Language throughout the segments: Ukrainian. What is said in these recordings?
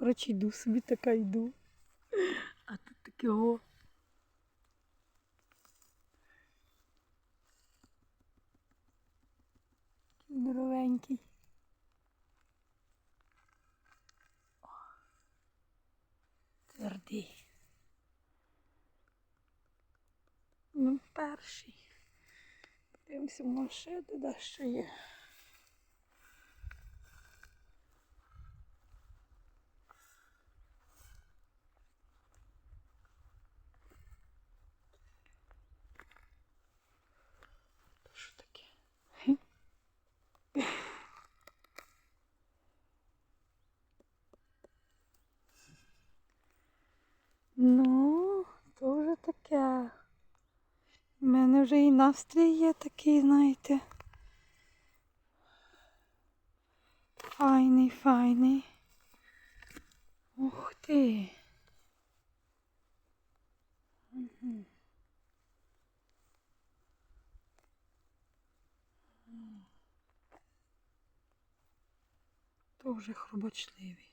Коротше, йду собі така йду. А тут таке о. Здоровенький. О, Твердий. Ну, перший. Дивимося, може ще де дещо є. Що таке? Ну, то вже таке. У вже і настрій є такий, знаєте. Файний, файний. Ух ти. Мгм. Дуже хробочливий.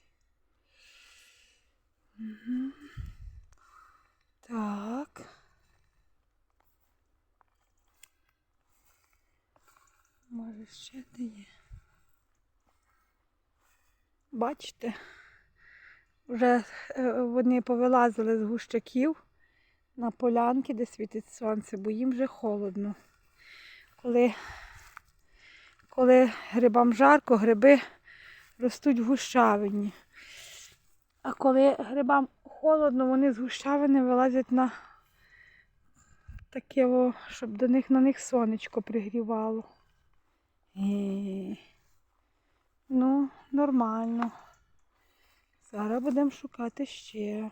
Мгм. Може ще де є. Бачите, вже е, вони повилазили з гущаків на полянки, де світить сонце, бо їм вже холодно. Коли, коли грибам жарко, гриби ростуть в гущавині. А коли грибам холодно, вони з гущавини вилазять на таке, щоб до них на них сонечко пригрівало. Ну, нормально. Зараз будемо шукати ще.